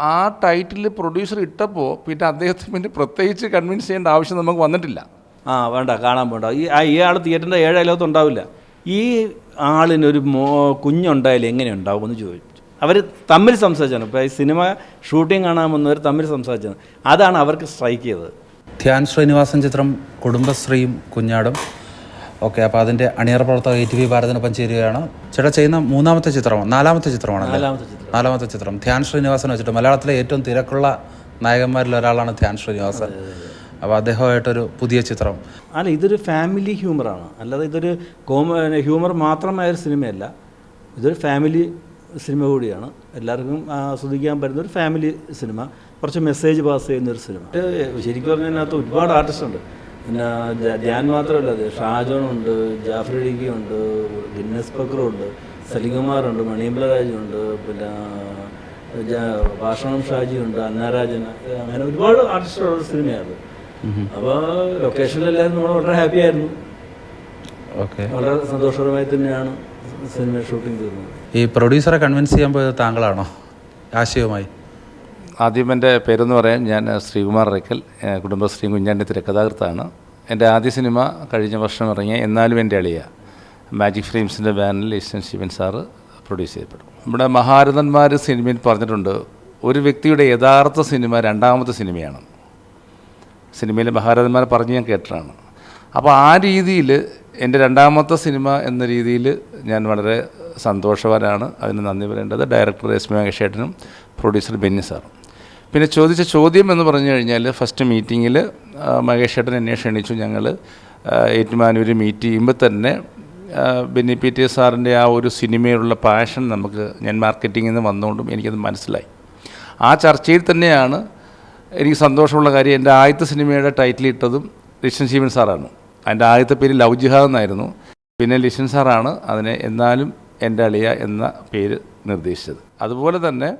ആ title producer ഇട്ടപ്പോൾ പിന്നെ അദ്ദേഹത്തിന് പിന്നെ പ്രത്യേകിച്ച് കൺവിൻസ് ചെയ്യേണ്ട ആവശ്യം നമുക്ക് വന്നിട്ടില്ല. ആ വേണ്ട കാണാൻ വേണ്ട ഈ ആ ഇയാൾ തിയേറ്ററിന്റെ ഏഴായാലും ഉണ്ടാവില്ല. ഈ ആളിനൊരു മോ കുഞ്ഞുണ്ടായാലും എങ്ങനെ ഉണ്ടാവും എന്ന് ചോദിച്ചു. അവർ തമ്മിൽ സംസാരിച്ചാണ്. ഇപ്പോൾ ഈ സിനിമ ഷൂട്ടിംഗ് കാണാൻ വന്നവർ തമ്മിൽ സംസാരിച്ചാണ്. അതാണ് അവർക്ക് സ്ട്രൈക്ക് ചെയ്തത്. ധ്യാൻ ശ്രീനിവാസൻ ചിത്രം കുടുംബശ്രീയും കുഞ്ഞാടും. ഓക്കെ അപ്പോൾ അതിന്റെ അണിയറ പ്രവർത്തക എ ടി വി ഭാരതിനൊപ്പം ചേരുകയാണ്. ചേട്ടാ ചെയ്യുന്ന മൂന്നാമത്തെ ചിത്രമാണ് നാലാമത്തെ ചിത്രമാണല്ലേ? നാലാമത്തെ ചിത്രം. ധ്യാൻ ശ്രീനിവാസൻ വെച്ചിട്ട് മലയാളത്തിലെ ഏറ്റവും തിരക്കുള്ള നായകന്മാരിൽ ഒരാളാണ് ധ്യാൻ ശ്രീനിവാസൻ. അപ്പോൾ അദ്ദേഹമായിട്ടൊരു പുതിയ ചിത്രം. അല്ല ഇതൊരു ഫാമിലി ഹ്യൂമറാണ്. അല്ലാതെ ഇതൊരു കോമ ഹ്യൂമർ മാത്രമായ ഒരു സിനിമയല്ല. ഇതൊരു ഫാമിലി സിനിമ കൂടിയാണ്. എല്ലാവർക്കും ആസ്വദിക്കാൻ പറ്റുന്ന ഒരു ഫാമിലി സിനിമ. കുറച്ച് മെസ്സേജ് പാസ് ചെയ്യുന്ന ഒരു സിനിമ. ശരിക്കും പറഞ്ഞാൽ അതിനകത്ത് ഒരുപാട് ആർട്ടിസ്റ്റ് ഉണ്ട് പിന്നെ ധ്യാൻ മാത്രമല്ല അത് ഷാജോണുണ്ട് ജാഫ്രി ഇടുക്കി ഉണ്ട് ഗിന്നസ് ബക്രുണ്ട് ഉണ്ട് സലികുമാറുണ്ട് മണിയമ്പല രാജുണ്ട് പിന്നെ ഭാഷണം ഷാജിയുണ്ട് അന്നാരാജൻ അങ്ങനെ ഒരുപാട് ആർട്ടിസ്റ്റുള്ള സിനിമയാണ്. അപ്പോൾ ലൊക്കേഷനിലെല്ലാവരും നമ്മൾ വളരെ ഹാപ്പി ആയിരുന്നു. ഓക്കെ. വളരെ സന്തോഷകരമായി തന്നെയാണ് സിനിമ ഷൂട്ടിംഗ് തീർന്നത്. ഈ പ്രൊഡ്യൂസറെ കൺവിൻസ് ചെയ്യാൻ പോയത് താങ്കളാണോ? ആശയവുമായി. ആദ്യം എന്റെ പേരെന്ന് പറയാൻ ഞാൻ ശ്രീകുമാർ റേക്കൽ കുടുംബശ്രീ കുഞ്ഞാന്റെ തിരക്കഥാകൃത്താണ്. എന്റെ ആദ്യ സിനിമ കഴിഞ്ഞ വർഷം ഇറങ്ങിയ എന്നാലും എന്റെ അളിയ മാജിക് ഫ്രെയിംസിന്റെ ബാനറിൽ ഈസ്റ്റൻ ശിവൻ സാറ് പ്രൊഡ്യൂസ് ചെയ്യപ്പെടും നമ്മുടെ മഹാരഥന്മാർ സിനിമയിൽ പറഞ്ഞിട്ടുണ്ട് ഒരു വ്യക്തിയുടെ യഥാർത്ഥ സിനിമ രണ്ടാമത്തെ സിനിമയാണ്. സിനിമയിലെ മഹാരഥന്മാർ പറഞ്ഞ് ഞാൻ കേട്ടതാണ്. അപ്പോൾ ആ രീതിയിൽ എന്റെ രണ്ടാമത്തെ സിനിമ എന്ന രീതിയിൽ ഞാൻ വളരെ സന്തോഷവാനാണ്. അതിന് നന്ദി പറയേണ്ടത് ഡയറക്ടർ രശ്മി മഹേഷേട്ടനും പ്രൊഡ്യൂസർ ബെന്നി സാറും. പിന്നെ ചോദിച്ച ചോദ്യം എന്ന് പറഞ്ഞു കഴിഞ്ഞാൽ ഫസ്റ്റ് മീറ്റിങ്ങിൽ മഹേഷ് ഏട്ടൻ എന്നെ ക്ഷണിച്ചു ഞങ്ങൾ ഏറ്റുമാനൂർ മീറ്റ് ചെയ്യുമ്പോൾ തന്നെ ബിന്നി പി ടി സാറിന്റെ ആ ഒരു സിനിമയിലുള്ള പാഷൻ നമുക്ക് ഞാൻ മാർക്കറ്റിങ്ങിൽ നിന്ന് വന്നുകൊണ്ടും എനിക്കത് മനസ്സിലായി. ആ ചർച്ചയിൽ തന്നെയാണ് എനിക്ക് സന്തോഷമുള്ള കാര്യം എന്റെ ആദ്യത്തെ സിനിമയുടെ ടൈറ്റിൽ ഇട്ടതും ലിഷൻ ശിവൻ സാറാണ്. അതിന്റെ ആദ്യത്തെ പേര് ലവ് ജിഹാദ് എന്നായിരുന്നു. പിന്നെ ലിഷൻ സാറാണ് അതിനെ എന്നാലും എന്റെ അളിയ എന്ന പേര് നിർദ്ദേശിച്ചത്. അതുപോലെ തന്നെ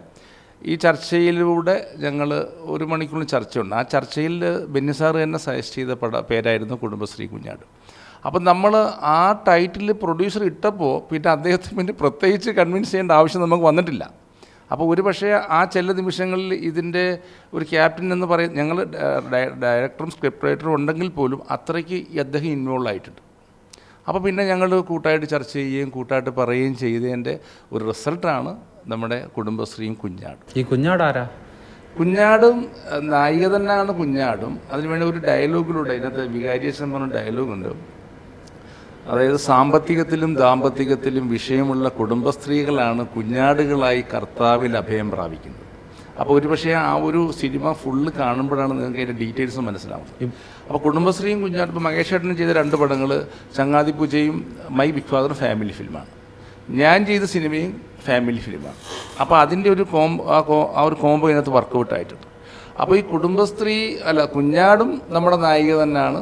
ഈ ചർച്ചയിലൂടെ ഞങ്ങൾ ഒരു മണിക്കൂറിന് ചർച്ചയുണ്ട്. ആ ചർച്ചയിൽ ബെന്നിസാറ് തന്നെ സജസ്റ്റ് ചെയ്ത പട പേരായിരുന്നു കുടുംബശ്രീ കുഞ്ഞാട്. അപ്പം നമ്മൾ ആ ടൈറ്റിൽ പ്രൊഡ്യൂസർ ഇട്ടപ്പോൾ പിന്നെ അദ്ദേഹത്തിന് പിന്നെ പ്രത്യേകിച്ച് കൺവിൻസ് ചെയ്യേണ്ട ആവശ്യം നമുക്ക് വന്നിട്ടില്ല. അപ്പോൾ ഒരു പക്ഷേ ആ ചില നിമിഷങ്ങളിൽ ഇതിന്റെ ഒരു ക്യാപ്റ്റൻ എന്ന് പറയും ഞങ്ങൾ ഡയറക്ടറും സ്ക്രിപ്റ്റ് റൈറ്ററും ഉണ്ടെങ്കിൽ പോലും അത്രയ്ക്ക് അദ്ദേഹം ഇൻവോൾവ് ആയിട്ടുണ്ട്. അപ്പോൾ പിന്നെ ഞങ്ങൾ കൂട്ടായിട്ട് ചർച്ച ചെയ്യുകയും കൂട്ടായിട്ട് പറയുകയും ചെയ്തതിന്റെ ഒരു റിസൾട്ടാണ് നമ്മുടെ കുടുംബശ്രീയും കുഞ്ഞാടും. ഈ കുഞ്ഞാട് ആരാ കുഞ്ഞാടും നായിക തന്നെയാണ് കുഞ്ഞാടും. അതിനുവേണ്ടി ഒരു ഡയലോഗിലൂടെ ഇതിനകത്ത് വികാരിയസം പറഞ്ഞ ഡയലോഗുണ്ട്. അതായത് സാമ്പത്തികത്തിലും ദാമ്പത്തികത്തിലും വിഷയമുള്ള കുടുംബസ്ത്രീകളാണ് കുഞ്ഞാടുകളായി കർത്താവിൽ അഭയം പ്രാപിക്കുന്നത്. അപ്പോൾ ഒരുപക്ഷേ ആ ഒരു സിനിമ ഫുള്ള് കാണുമ്പോഴാണ് നിങ്ങൾക്ക് അതിന്റെ ഡീറ്റെയിൽസ് മനസ്സിലാവുന്നത്. അപ്പോൾ കുടുംബശ്രീയും കുഞ്ഞാടും ഇപ്പോൾ മഹേഷ് ഏട്ടനും ചെയ്ത രണ്ട് പടങ്ങൾ ചങ്ങാതി പൂജയും മൈ ബിഗ് ഫാദർ ഫാമിലി ഫിലിമാണ് ഞാൻ ചെയ്ത സിനിമയും ഫാമിലി ഫിലിമാണ്. അപ്പോൾ അതിന്റെ ഒരു കോംബോ ആ കോ ആ ഒരു കോംബോ ഇതിനകത്ത് വർക്കൗട്ട് ആയിട്ടുണ്ട്. അപ്പോൾ ഈ കുടുംബശ്രീ അല്ല കുഞ്ഞാടും നമ്മുടെ നായിക തന്നെയാണ്.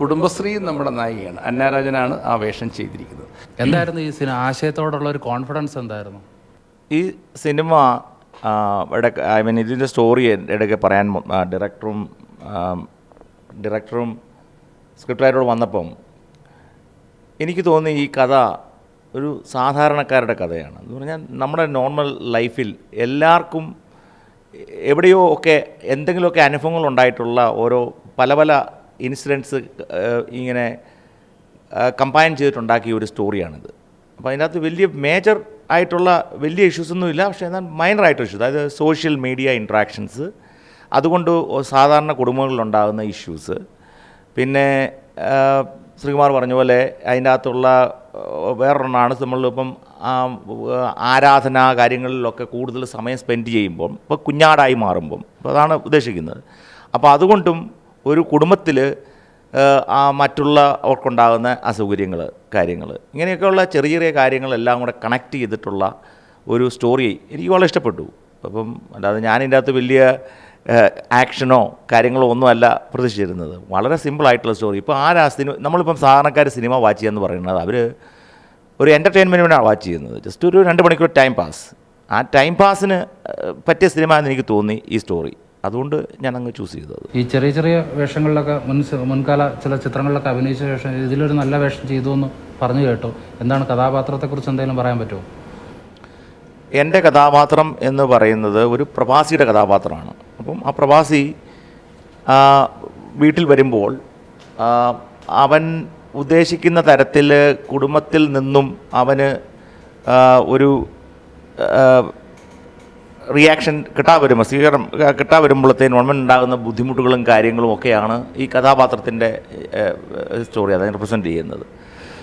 കുടുംബശ്രീയും നമ്മുടെ നായികയാണ്. അന്നാരാജനാണ് ആ വേഷം ചെയ്തിരിക്കുന്നത്. എന്തായിരുന്നു ഈ സിനിമ? ആശയത്തോടുള്ള ഒരു കോൺഫിഡൻസ് എന്തായിരുന്നു? ഈ സിനിമ ഇടയ്ക്ക് ഐ മീൻ ഇതിന്റെ സ്റ്റോറി ഇടയ്ക്ക് പറയാൻ ഡയറക്ടറും ഡയറക്ടറും സ്ക്രിപ്റ്റ് റൈറ്ററോട് വന്നപ്പം എനിക്ക് തോന്നി ഈ കഥ ഒരു സാധാരണക്കാരുടെ കഥയാണ്. എന്ന് പറഞ്ഞാൽ നമ്മുടെ നോർമൽ ലൈഫിൽ എല്ലാവർക്കും എവിടെയോ ഒക്കെ എന്തെങ്കിലുമൊക്കെ അനുഭവങ്ങൾ ഉണ്ടായിട്ടുള്ള ഓരോ പല പല ഇൻസിഡൻസ് ഇങ്ങനെ കമ്പൈൻ ചെയ്തിട്ടുണ്ടാക്കിയ ഒരു സ്റ്റോറിയാണിത്. അപ്പോൾ അതിനകത്ത് വലിയ മേജർ ആയിട്ടുള്ള വലിയ ഇഷ്യൂസ് ഒന്നുമില്ല പക്ഷേ എന്നാൽ മൈനർ ആയിട്ട് ഇഷ്യൂസ് അതായത് സോഷ്യൽ മീഡിയ ഇൻട്രാക്ഷൻസ് അതുകൊണ്ട് സാധാരണ കുടുംബങ്ങളിലുണ്ടാകുന്ന ഇഷ്യൂസ് പിന്നെ ശ്രീകുമാർ പറഞ്ഞ പോലെ അതിന്റെ അകത്തുള്ള വേറൊരെണ്ണമാണ് നമ്മളിപ്പം ആരാധന കാര്യങ്ങളിലൊക്കെ കൂടുതൽ സമയം സ്പെൻഡ് ചെയ്യുമ്പം ഇപ്പോൾ കുഞ്ഞാടായി മാറുമ്പം അപ്പോൾ അതാണ് ഉദ്ദേശിക്കുന്നത്. അപ്പോൾ അതുകൊണ്ടും ഒരു കുടുംബത്തിൽ ആ മറ്റുള്ളവർക്കുണ്ടാകുന്ന അസൗകര്യങ്ങൾ കാര്യങ്ങൾ ഇങ്ങനെയൊക്കെയുള്ള ചെറിയ ചെറിയ കാര്യങ്ങളെല്ലാം കൂടെ കണക്ട് ചെയ്തിട്ടുള്ള ഒരു സ്റ്റോറി എനിക്ക് വളരെ ഇഷ്ടപ്പെട്ടു. അപ്പം അല്ലാതെ ഞാൻ ഇതിന്റെ അകത്ത് വലിയ ആക്ഷനോ കാര്യങ്ങളോ ഒന്നുമല്ല പ്രതീക്ഷിച്ചിരുന്നത്. വളരെ സിമ്പിളായിട്ടുള്ള സ്റ്റോറി ഇപ്പോൾ ആരാ സിനിമ നമ്മളിപ്പം സാധാരണക്കാർ സിനിമ വാച്ച് ചെയ്യുന്നത് പറയുന്നത് അവർ ഒരു എന്റർടൈൻമെന്റിനാണ് വാച്ച് ചെയ്യുന്നത്. ജസ്റ്റ് ഒരു രണ്ട് മണിക്കൂർ ടൈം പാസ് ആ ടൈം പാസിന് പറ്റിയ സിനിമ എന്ന് എനിക്ക് തോന്നി ഈ സ്റ്റോറി അതുകൊണ്ട് ഞാൻ അങ്ങ് ചൂസ് ചെയ്തത്. ഈ ചെറിയ ചെറിയ വേഷങ്ങളിലൊക്കെ മുൻ മുൻകാല ചില ചിത്രങ്ങളിലൊക്കെ അഭിനയിച്ച ശേഷം ഇതിലൊരു നല്ല വേഷം ചെയ്തു എന്ന് പറഞ്ഞു കേട്ടു. എന്താണ് കഥാപാത്രത്തെക്കുറിച്ച് എന്തെങ്കിലും പറയാൻ പറ്റുമോ? എന്റെ കഥാപാത്രം എന്ന് പറയുന്നത് ഒരു പ്രവാസിയുടെ കഥാപാത്രമാണ്. അപ്പം ആ പ്രവാസി ആ, വീട്ടിൽ വരുമ്പോൾ അവൻ ഉദ്ദേശിക്കുന്ന തരത്തിൽ കുടുംബത്തിൽ നിന്നും അവന് ഒരു റിയാക്ഷൻ കിട്ടാൻ വരുമ്പോൾ സ്വീകരണം കിട്ടാൻ വരുമ്പോഴത്തേനും ഗവൺമെന്റ് ഉണ്ടാകുന്ന ബുദ്ധിമുട്ടുകളും കാര്യങ്ങളും ഒക്കെയാണ് ഈ കഥാപാത്രത്തിന്റെ സ്റ്റോറി അതായത് റിപ്രസെന്റ് ചെയ്യുന്നത്.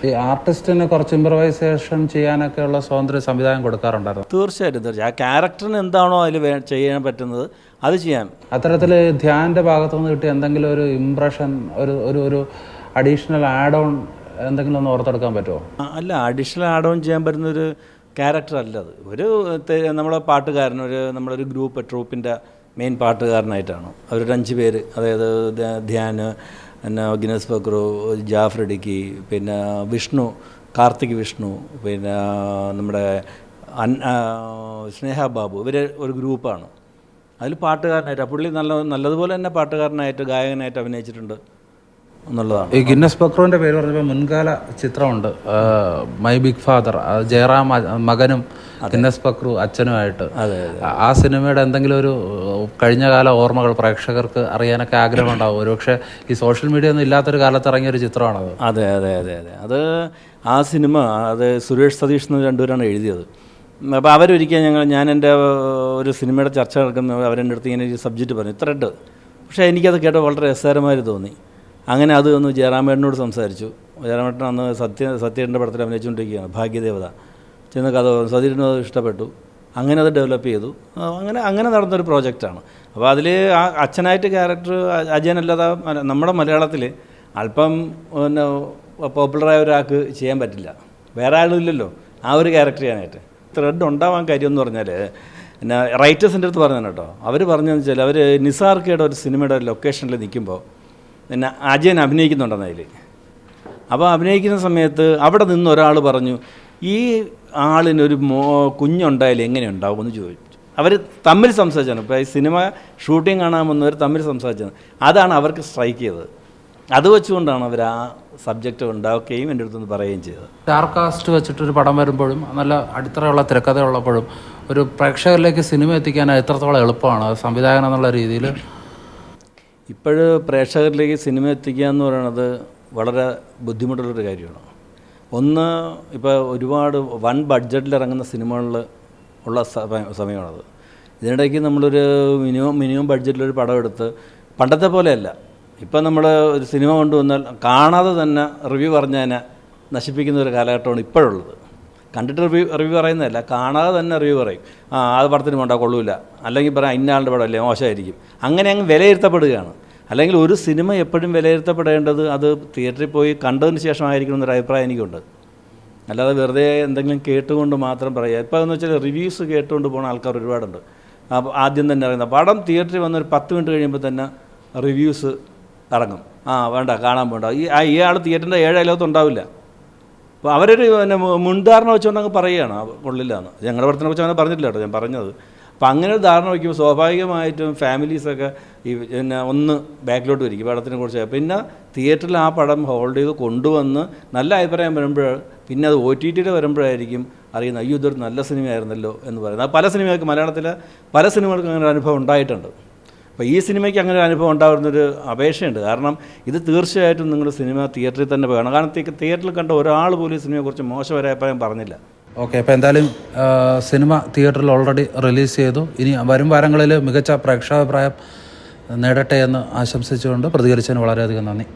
ഈ ആർട്ടിസ്റ്റിന് കുറച്ച് ഇമ്പ്രവൈസേഷൻ ചെയ്യാനൊക്കെയുള്ള സ്വാതന്ത്ര്യം സംവിധാനം കൊടുക്കാറുണ്ടായിരുന്നു. തീർച്ചയായിട്ടും തീർച്ചയായും ആ ക്യാരക്ടറിന് എന്താണോ അതിൽ ചെയ്യാൻ പറ്റുന്നത് അത് ചെയ്യാം. അത്തരത്തിൽ ധ്യാനിന്റെ ഭാഗത്തുനിന്ന് കിട്ടിയ എന്തെങ്കിലും ഒരു ഇംപ്രഷൻ ഒരു ഒരു ഒരു അഡീഷണൽ ആഡ് ഓൺ എന്തെങ്കിലും ഒന്ന് ഓർത്തെടുക്കാൻ പറ്റുമോ? അല്ല അഡീഷണൽ ആഡ് ഓൺ ചെയ്യാൻ പറ്റുന്ന ഒരു ക്യാരക്ടർ അല്ല അത്. ഒരു നമ്മളെ പാട്ടുകാരൻ ഒരു നമ്മളൊരു ഗ്രൂപ്പ് ട്രൂപ്പിന്റെ മെയിൻ പാട്ടുകാരനായിട്ടാണ്. അഞ്ച് പേര് അതായത് ധ്യാൻ പിന്നെ ഗിനസ് ബക്രു ജാഫർ ഇടുക്കി പിന്നെ വിഷ്ണു കാർത്തിക് വിഷ്ണു പിന്നെ നമ്മുടെ അൻ സ്നേഹ ബാബു ഇവർ ഒരു ഗ്രൂപ്പാണ് അതിൽ പാട്ടുകാരനായിട്ട് പുള്ളി നല്ല നല്ലതുപോലെ തന്നെ പാട്ടുകാരനായിട്ട് ഗായകനായിട്ട് അഭിനയിച്ചിട്ടുണ്ട് എന്നുള്ളതാണ്. ഈ ഗിന്നസ് ബക്രുവിന്റെ പേര് പറഞ്ഞപ്പോൾ മുൻകാല ചിത്രമുണ്ട്. മൈ ബിഗ് ഫാദർ ജയറാം മകനും ഗിന്നസ് ബക്രു അച്ഛനുമായിട്ട്. ആ- ആ സിനിമയുടെ എന്തെങ്കിലും ഒരു കഴിഞ്ഞ കാല ഓർമ്മകൾ പ്രേക്ഷകർക്ക് അറിയാനൊക്കെ ആഗ്രഹം ഉണ്ടാവും ഒരുപക്ഷെ ഈ സോഷ്യൽ മീഡിയ ഒന്നും ഇല്ലാത്തൊരു കാലത്ത് ഇറങ്ങിയ ഒരു ചിത്രമാണത്. അതെ അതെ അതെ അതെ. അത് ആ സിനിമ അത് സുരേഷ് സതീഷ് എന്ന് രണ്ടുപേരാണ് എഴുതിയത്. അപ്പോൾ അവരൊരിക്കൽ ഞങ്ങൾ ഞാൻ എന്റെ ഒരു സിനിമയുടെ ചർച്ച നടക്കുന്ന അവരെന്റെ അടുത്ത് ഇങ്ങനെ ഒരു സബ്ജക്റ്റ് പറഞ്ഞു. ത്രെഡ് പക്ഷേ എനിക്കത് കേട്ട വളരെ രസകരമായി തോന്നി. അങ്ങനെ അത് ഒന്ന് ജയറാമേട്ടനോട് സംസാരിച്ചു. ജയറാമേട്ടൻ അന്ന് സത്യ സത്യേട്ടന്റെ പടത്തിൽ അഭിനയിച്ചുകൊണ്ടിരിക്കുകയാണ് ഭാഗ്യദേവത. ചെന്ന് കഥ സതീരനും അത് ഇഷ്ടപ്പെട്ടു. അങ്ങനെ അത് ഡെവലപ്പ് ചെയ്തു. അങ്ങനെ അങ്ങനെ നടന്നൊരു പ്രോജക്റ്റാണ്. അപ്പോൾ അതിൽ ആ അച്ഛനായിട്ട് ക്യാരക്ടർ അജയനല്ലാതെ നമ്മുടെ മലയാളത്തിൽ അല്പം പിന്നെ പോപ്പുലറായ ഒരാൾക്ക് ചെയ്യാൻ പറ്റില്ല. വേറെ ആളും ഇല്ലല്ലോ. ആ ഒരു ക്യാരക്ടർ ചെയ്യാനായിട്ട്. ത്രെഡ് ഉണ്ടാവാൻ കാര്യം എന്ന് പറഞ്ഞാൽ പിന്നെ റൈറ്റേഴ്സിന്റെ അടുത്ത് പറഞ്ഞു കേട്ടോ. അവർ പറഞ്ഞതെന്ന് വെച്ചാൽ അവർ നിസാർക്കയുടെ ഒരു സിനിമയുടെ ലൊക്കേഷനിൽ നിൽക്കുമ്പോൾ പിന്നെ അജയൻ അഭിനയിക്കുന്നുണ്ടെന്ന് അതിൽ അപ്പോൾ അഭിനയിക്കുന്ന സമയത്ത് അവിടെ നിന്ന് ഒരാൾ പറഞ്ഞു ഈ ആളിനൊരു മോ കുഞ്ഞുണ്ടായാലും എങ്ങനെ ഉണ്ടാവും? എന്ന് ചോദിച്ചു. അവർ തമ്മിൽ സംസാരിച്ചാണ് ഇപ്പോൾ ഈ സിനിമ ഷൂട്ടിംഗ് കാണാൻ വന്നവർ തമ്മിൽ സംസാരിച്ചത് അതാണ് അവർക്ക് സ്ട്രൈക്ക് ചെയ്തത്. അത് വെച്ചുകൊണ്ടാണ് അവർ ആ സബ്ജക്റ്റ് ഉണ്ടാക്കുകയും എന്റെ അടുത്തുനിന്ന് പറയുകയും ചെയ്തത്. സ്റ്റാർ കാസ്റ്റ് വെച്ചിട്ടൊരു പടം വരുമ്പോഴും നല്ല അടിത്തറയുള്ള തിരക്കഥ ഉള്ളപ്പോഴും ഒരു പ്രേക്ഷകരിലേക്ക് സിനിമ എത്തിക്കാൻ എത്രത്തോളം എളുപ്പമാണ് സംവിധായകൻ എന്നുള്ള രീതിയിൽ? ഇപ്പോഴ് പ്രേക്ഷകരിലേക്ക് സിനിമ എത്തിക്കുക എന്ന് പറയുന്നത് വളരെ ബുദ്ധിമുട്ടുള്ളൊരു കാര്യമാണ്. ഒന്ന് ഇപ്പോൾ ഒരുപാട് വൺ ബഡ്ജറ്റിൽ ഇറങ്ങുന്ന സിനിമകളിൽ ഉള്ള സമയ- സമയമാണത്. ഇതിനിടയ്ക്ക് നമ്മളൊരു മിനിമം മിനിമം ബഡ്ജറ്റിലൊരു പടം എടുത്ത് പണ്ടത്തെ പോലെയല്ല. ഇപ്പം നമ്മൾ ഒരു സിനിമ കൊണ്ടുവന്നാൽ കാണാതെ തന്നെ റിവ്യൂ പറഞ്ഞതിനെ നശിപ്പിക്കുന്ന ഒരു കാലഘട്ടമാണ് ഇപ്പോഴുള്ളത്. കണ്ടിട്ട് റിവ്യൂ റിവ്യൂ പറയുന്നതല്ല കാണാതെ തന്നെ റിവ്യൂ പറയും. ആ അത് പടത്തിന് വേണ്ട കൊള്ളൂല. അല്ലെങ്കിൽ പറയാം ഇന്നയാളുടെ പടമല്ലേ മോശമായിരിക്കും. അങ്ങനെ അങ്ങ് വിലയിരുത്തപ്പെടുകയാണ്. അല്ലെങ്കിൽ ഒരു സിനിമ എപ്പോഴും വിലയിരുത്തപ്പെടേണ്ടത് അത് തിയേറ്ററിൽ പോയി കണ്ടതിന് ശേഷമായിരിക്കണം എന്നൊരു അഭിപ്രായം എനിക്കുണ്ട്. അല്ലാതെ വെറുതെ എന്തെങ്കിലും കേട്ടുകൊണ്ട് മാത്രം പറയുക. ഇപ്പോൾ എന്ന് വെച്ചാൽ റിവ്യൂസ് കേട്ടുകൊണ്ട് പോകുന്ന ആൾക്കാർ ഒരുപാടുണ്ട്. ആദ്യം തന്നെ അറിയുന്നത് പടം തിയേറ്ററിൽ വന്നൊരു പത്ത് മിനിറ്റ് കഴിയുമ്പോൾ തന്നെ റിവ്യൂസ് ഇറങ്ങും ആ വേണ്ട കാണാൻ വേണ്ട ഈ ആ ആൾ തിയേറ്ററിന്റെ ഏഴ് ഉണ്ടാവില്ല. അപ്പോൾ അവരൊരു പിന്നെ മുൻധാരണ വെച്ചുകൊണ്ട് അങ്ങ് പറയുകയാണ് കൊള്ളില്ലാന്ന്. ഞങ്ങളുടെ പടത്തിനെ കുറിച്ച് അങ്ങനെ പറഞ്ഞിട്ടില്ല കേട്ടോ ഞാൻ പറഞ്ഞത്. അപ്പോൾ അങ്ങനെ ഒരു ധാരണ വയ്ക്കുമ്പോൾ സ്വാഭാവികമായിട്ടും ഫാമിലീസൊക്കെ ഈ പിന്നെ ഒന്ന് ബാക്കിലോട്ട് വരിക പടത്തിനെ കുറിച്ച്. പിന്നെ തിയേറ്ററിൽ ആ പടം ഹോൾഡ് ചെയ്ത് കൊണ്ടുവന്ന് നല്ല അഭിപ്രായം വരുമ്പോൾ പിന്നെ അത് ഒ ടി ടിയിൽ വരുമ്പോഴായിരിക്കും അറിയുന്നത് അയ്യോ ഇതൊരു നല്ല സിനിമയായിരുന്നല്ലോ എന്ന് പറയുന്നത്. പല സിനിമകൾക്ക് മലയാളത്തിലെ പല സിനിമകൾക്കും അങ്ങനെ ഒരു അനുഭവം ഉണ്ടായിട്ടുണ്ട്. അപ്പോൾ ഈ സിനിമയ്ക്ക് അങ്ങനെ ഒരു അനുഭവം ഉണ്ടാകുന്നൊരു അപേക്ഷയുണ്ട്. കാരണം ഇത് തീർച്ചയായിട്ടും നിങ്ങൾ സിനിമ തിയേറ്ററിൽ തന്നെ പോകണം. കാരണം തിയേറ്ററിൽ കണ്ട ഒരാൾ പോലും സിനിമയെക്കുറിച്ച് മോശം ഒരു അഭിപ്രായം പറഞ്ഞില്ല. ഓക്കെ അപ്പോൾ എന്തായാലും സിനിമ തിയേറ്ററിൽ ഓൾറെഡി റിലീസ് ചെയ്തു. ഇനി വരും വാരങ്ങളിൽ മികച്ച പ്രേക്ഷാഭിപ്രായം നേടട്ടെ എന്ന് ആശംസിച്ചുകൊണ്ട് പ്രതികരിച്ചതിന് വളരെയധികം നന്ദി.